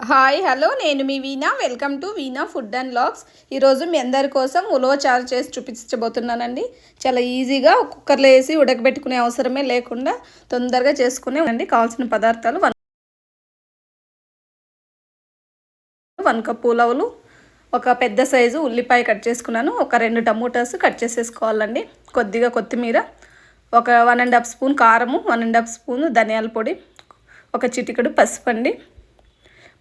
Hi hello నేను మీ Veena. Welcome to Veena food and logs. ఈరోజు మీ అందరి కోసం ఉలవ చారు చేసి చూపించబోతున్నానండి. చాలా ఈజీగా కుక్కర్లో వేసి ఉడకబెట్టుకునే అవసరమే లేకుండా తొందరగా చేసుకునే ఉండండి. కావాల్సిన పదార్థాలు వన్ వన్ కప్ ఉలవలు ఒక పెద్ద సైజు ఉల్లిపాయ కట్ చేసుకున్నాను. ఒక రెండు టమోటాస్ కట్ చేసేసుకోవాలండి. కొద్దిగా కొత్తిమీర ఒక వన్ అండ్ హాఫ్ స్పూన్ కారము వన్ అండ్ హాఫ్ స్పూన్ ధనియాల పొడి ఒక చిటికెడు పసుపు అండి.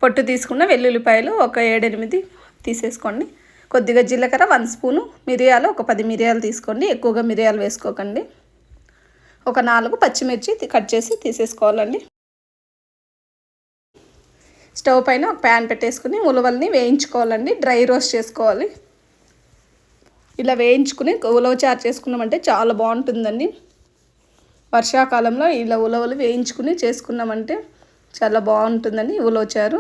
పొట్టు తీసుకున్న వెల్లుల్లిపాయలు ఒక ఏడెనిమిది తీసేసుకోండి. కొద్దిగా జీలకర్ర వన్ స్పూను మిరియాలు ఒక పది మిరియాలు తీసుకోండి. ఎక్కువగా మిరియాలు వేసుకోకండి. ఒక నాలుగు పచ్చిమిర్చి కట్ చేసి తీసేసుకోవాలండి. స్టవ్ పైన ఒక ప్యాన్ పెట్టేసుకుని ఉలవల్ని వేయించుకోవాలండి. డ్రై రోస్ట్ చేసుకోవాలి. ఇలా వేయించుకుని ఉలవ చారు చేసుకున్నామంటే చాలా బాగుంటుందండి. వర్షాకాలంలో ఇలా ఉలవలు వేయించుకుని చేసుకున్నామంటే చాలా బాగుంటుందని ఉలవచారు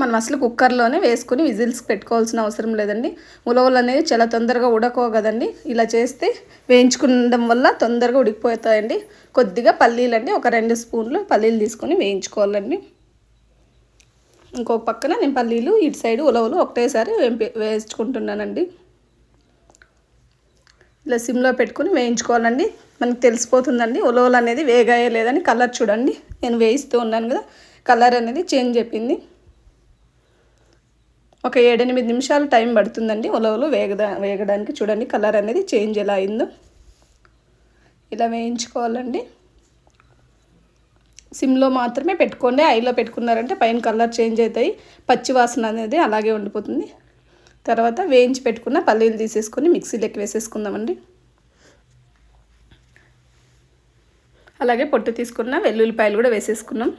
మనం అసలు కుక్కర్లోనే వేసుకుని విజిల్స్ పెట్టుకోవాల్సిన అవసరం లేదండి. ఉలవలు అనేది చాలా తొందరగా ఉడకవు కదండి. ఇలా చేస్తే వేయించుకుండడం వల్ల తొందరగా ఉడికిపోతాయండి. కొద్దిగా పల్లీలు అండి ఒక రెండు స్పూన్లు పల్లీలు తీసుకొని వేయించుకోవాలండి. ఇంకొక పక్కన నేను పల్లీలు ఇటు సైడ్ ఉలవలు ఒకటేసారి వేయించుకుంటున్నానండి. ఇలా సిమ్లో పెట్టుకుని వేయించుకోవాలండి. మనకు తెలిసిపోతుందండి. ఉలవలు అనేది వేగాయే లేదని కలర్ చూడండి. నేను వేయిస్తూ ఉన్నాను కదా కలర్ అనేది చేంజ్ చెప్పింది ఒక ఏడెనిమిది నిమిషాలు టైం పడుతుందండి ఉలవలు వేగదా వేగడానికి చూడండి కలర్ అనేది చేంజ్ ఎలా అయిందో. ఇలా వేయించుకోవాలండి. సిమ్లో మాత్రమే పెట్టుకోండి. ఐలో పెట్టుకున్నారంటే పైన కలర్ చేంజ్ అవుతాయి. పచ్చి వాసన అనేది అలాగే ఉండిపోతుంది. తర్వాత వేయించి పెట్టుకున్న పల్లీలు తీసేసుకొని మిక్సీలోకి వేసేసుకుందామండి. అలాగే పొట్టు తీసుకున్న వెల్లుల్లిపాయలు కూడా వేసేసుకున్నాం.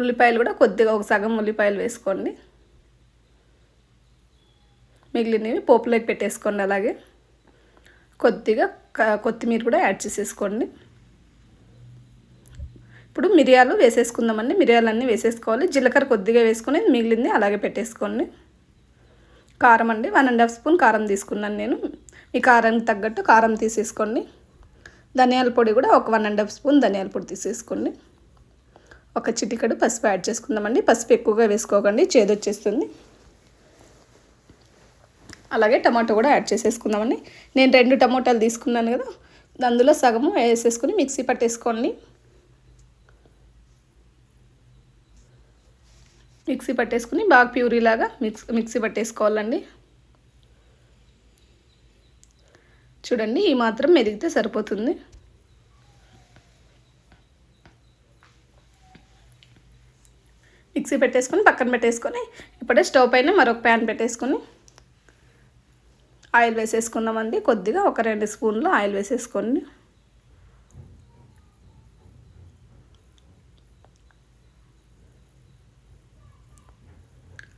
ఉల్లిపాయలు కూడా కొద్దిగా ఒక సగం ఉల్లిపాయలు వేసుకోండి. మిగిలినవి పోపులోకి పెట్టేసుకోండి అలాగే. కొద్దిగా కొత్తిమీర కూడా యాడ్ చేసేసుకోండి. ఇప్పుడు మిరియాలు వేసేసుకుందామండి. మిరియాలన్నీ వేసేసుకోవాలి. జీలకర్ర కొద్దిగా వేసుకొని మిగిలింది అలాగే పెట్టేసుకోండి. కారం అండి. వన్ అండ్ హాఫ్ స్పూన్ కారం తీసుకున్నాను నేను. మీ కారానికి తగ్గట్టు కారం తీసేసుకోండి. ధనియాల పొడి కూడా ఒక వన్ అండ్ హాఫ్ స్పూన్ ధనియాల పొడి తీసేసుకోండి. ఒక చిటికడు పసుపు యాడ్ చేసుకుందామండి. పసుపు ఎక్కువగా వేసుకోకండి. చేదొచ్చేస్తుంది అలాగే టమాటో కూడా యాడ్ చేసేసుకుందామండి. నేను రెండు టమాటాలు తీసుకున్నాను కదా. అందులో సగము వేసేసుకుని మిక్సీ పట్టేసుకోండి. మిక్సీ పట్టేసుకుని బాగా ప్యూరీలాగా మిక్స్ మిక్సీ పట్టేసుకోవాలండి. చూడండి ఈ మాత్రం మెరిగితే సరిపోతుంది. మిక్సీ పెట్టేసుకొని పక్కన పెట్టేసుకొని ఇప్పుడే స్టవ్ పైన మరొక ప్యాన్ పెట్టేసుకొని ఆయిల్ వేసేసుకుందామండి. కొద్దిగా ఒక రెండు స్పూన్లు ఆయిల్ వేసేసుకోండి.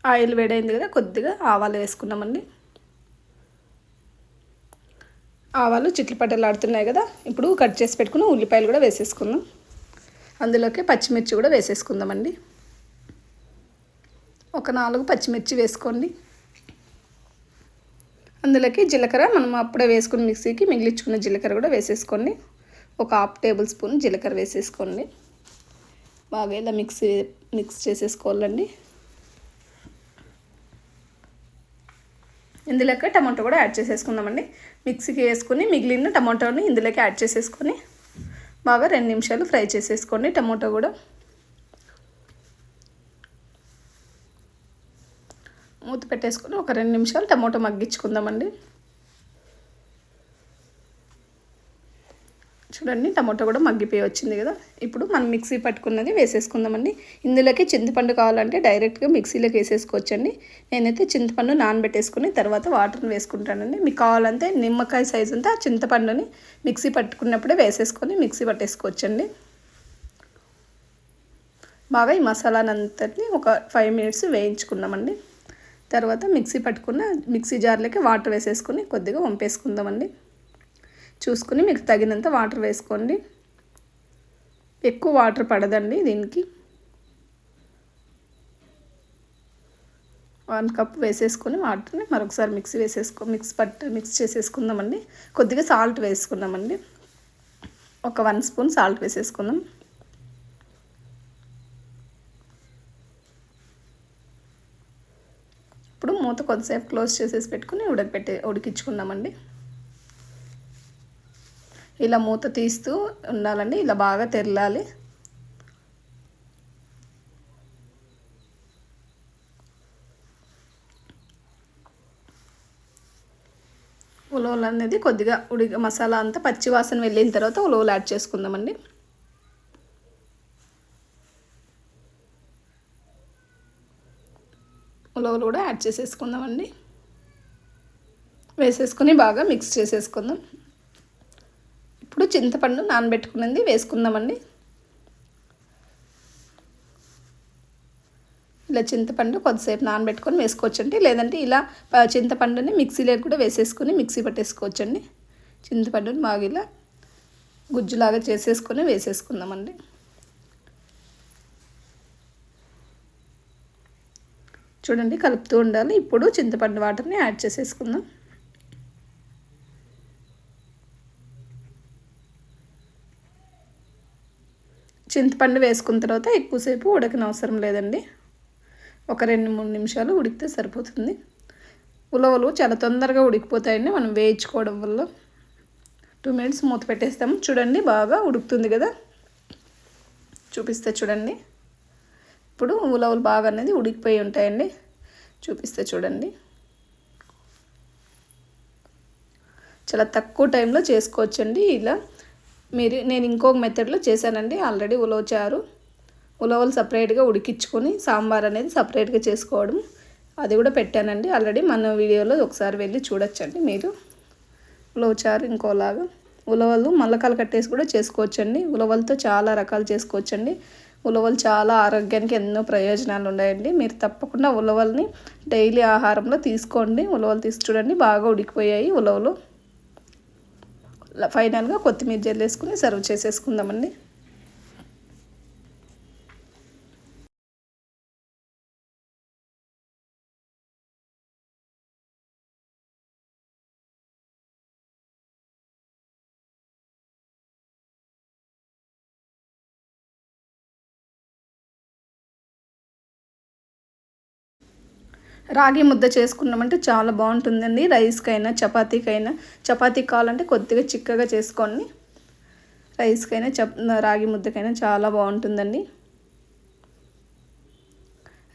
ఆయిల్ వేడైంది కదా కొద్దిగా ఆవాలు వేసుకున్నామండి. ఆవాలు చిట్లు పట్టలాడుతున్నాయి కదా ఇప్పుడు కట్ చేసి పెట్టుకుని ఉల్లిపాయలు కూడా వేసేసుకుందాం. అందులోకి పచ్చిమిర్చి కూడా వేసేసుకుందామండి. ఒక నాలుగు పచ్చిమిర్చి వేసుకోండి. అందులోకి జీలకర్ర మనం అప్పుడే వేసుకున్న మిక్సీకి మిగిలించుకున్న జీలకర్ర కూడా వేసేసుకోండి. ఒక హాఫ్ టేబుల్ స్పూన్ జీలకర్ర వేసేసుకోండి. బాగా ఇలా మిక్సీ మిక్స్ చేసేసుకోవాలండి. ఇందులోకి టమాటో కూడా యాడ్ చేసేసుకుందామండి. మిక్సీకి వేసుకుని మిగిలిన టమాటోని ఇందులోకి యాడ్ చేసేసుకొని బాగా రెండు నిమిషాలు ఫ్రై చేసేసుకోండి టమాటో కూడా. మూత పెట్టేసుకొని ఒక రెండు నిమిషాలు టమాటో మగ్గించుకుందామండి. చూడండి టమాటో కూడా మగ్గిపోయి వచ్చింది కదా. ఇప్పుడు మనం మిక్సీ పట్టుకున్నది వేసేసుకుందామండి. ఇందులోకి చింతపండు కావాలంటే డైరెక్ట్గా మిక్సీలోకి వేసేసుకోవచ్చండి. నేనైతే చింతపండు నానబెట్టేసుకుని తర్వాత వాటర్ని వేసుకుంటానండి. మీకు కావాలంటే నిమ్మకాయ సైజు అంతా చింతపండుని మిక్సీ పట్టుకున్నప్పుడే వేసేసుకొని మిక్సీ పట్టేసుకోవచ్చండి. బాగా ఈ మసాలానంతటిని ఒక ఫైవ్ మినిట్స్ వేయించుకున్నామండి తర్వాత మిక్సీ పట్టుకున్న మిక్సీ జార్లోకి వాటర్ వేసేసుకొని కొద్దిగా వంపేసుకుందామండి. చూసుకుని మీకు తగినంత వాటర్ వేసుకోండి. ఎక్కువ వాటర్ పడదండి దీనికి. వన్ కప్ వేసేసుకొని వాటర్ని మరొకసారి మిక్సీ వేసేసుకో మిక్స్ పట్టు మిక్స్ చేసేసుకుందామండి. కొద్దిగా సాల్ట్ వేసుకుందామండి. ఒక వన్ స్పూన్ సాల్ట్ వేసేసుకుందాం. ఇప్పుడు మూత కొద్దిసేపు క్లోజ్ చేసేసి పెట్టుకుని ఉడకపెట్టే ఉడికించుకుందామండి. ఇలా మూత తీస్తూ ఉండాలండి. ఇలా బాగా తెరలాలి. ఉలవలు అనేది కొద్దిగా ఉడి మసాలా అంతా పచ్చి వాసన వెళ్ళిన తర్వాత ఉలవలు యాడ్ చేసుకుందామండి. ఉలవలు కూడా యాడ్ చేసేసుకుందామండి. వేసేసుకొని బాగా మిక్స్ చేసేసుకుందాం. చింతపండు నానబెట్టుకున్నది వేసుకుందామండి. ఇలా చింతపండు కొద్దిసేపు నానబెట్టుకొని వేసుకోవచ్చండి. లేదంటే ఇలా చింతపండుని మిక్సీలో కూడా వేసేసుకొని మిక్సీ పట్టేసుకోవచ్చండి. చింతపండుని బాగా ఇలా గుజ్జులాగా చేసేసుకొని వేసేసుకుందామండి. చూడండి కలుపుతూ ఉండాలి. ఇప్పుడు చింతపండు వాటర్ని యాడ్ చేసేసుకుందాం. చింతపండు వేసుకున్న తర్వాత ఎక్కువసేపు ఉడకన అవసరం లేదండి. ఒక రెండు మూడు నిమిషాలు ఉడికితే సరిపోతుంది. ఉలవలు చాలా తొందరగా ఉడికిపోతాయండి. మనం వేయించుకోవడం వల్ల టూ మినిట్స్ మూత పెట్టేస్తాము చూడండి బాగా ఉడుకుతుంది కదా. చూపిస్తే చూడండి. ఇప్పుడు ఉలవలు బాగా అనేది ఉడికిపోయి ఉంటాయండి. చూపిస్తే చూడండి. చాలా తక్కువ టైంలో చేసుకోవచ్చండి. ఇలా మీరు నేను ఇంకొక మెథడ్లో చేశానండి. ఆల్రెడీ ఉలవచారు ఉలవలు సపరేట్గా ఉడికించుకొని సాంబార్ అనేది సపరేట్గా చేసుకోవడం. అది కూడా పెట్టానండి. ఆల్రెడీ మన వీడియోలో ఒకసారి వెళ్ళి చూడొచ్చండి మీరు. ఉలవచారు ఇంకోలాగా. ఉలవలు మల్లకాలు కట్టేసి కూడా చేసుకోవచ్చండి. ఉలవలతో చాలా రకాలు చేసుకోవచ్చండి. ఉలవలు చాలా ఆరోగ్యానికి ఎన్నో ప్రయోజనాలు ఉన్నాయండి. మీరు తప్పకుండా ఉలవల్ని డైలీ ఆహారంలో తీసుకోండి. ఉలవలు తీసి చూడండి బాగా ఉడికిపోయాయి ఉలవలు. ఫైనల్గా కొత్తిమీర జల్లేసుకుని సర్వ్ చేసేసుకుందామండి. రాగి ముద్ద చేసుకున్నామంటే చాలా బాగుంటుందండి. రైస్కైనా చపాతీకైనా. చపాతీ కావాలంటే కొద్దిగా చిక్కగా చేసుకోండి రైస్కైనా చప్ రాగి ముద్దకైనా చాలా బాగుంటుందండి.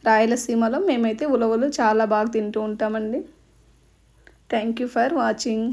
రాయలసీమలో మేమైతే ఉలవలు చాలా బాగా తింటూ ఉంటామండి. Thank you for watching.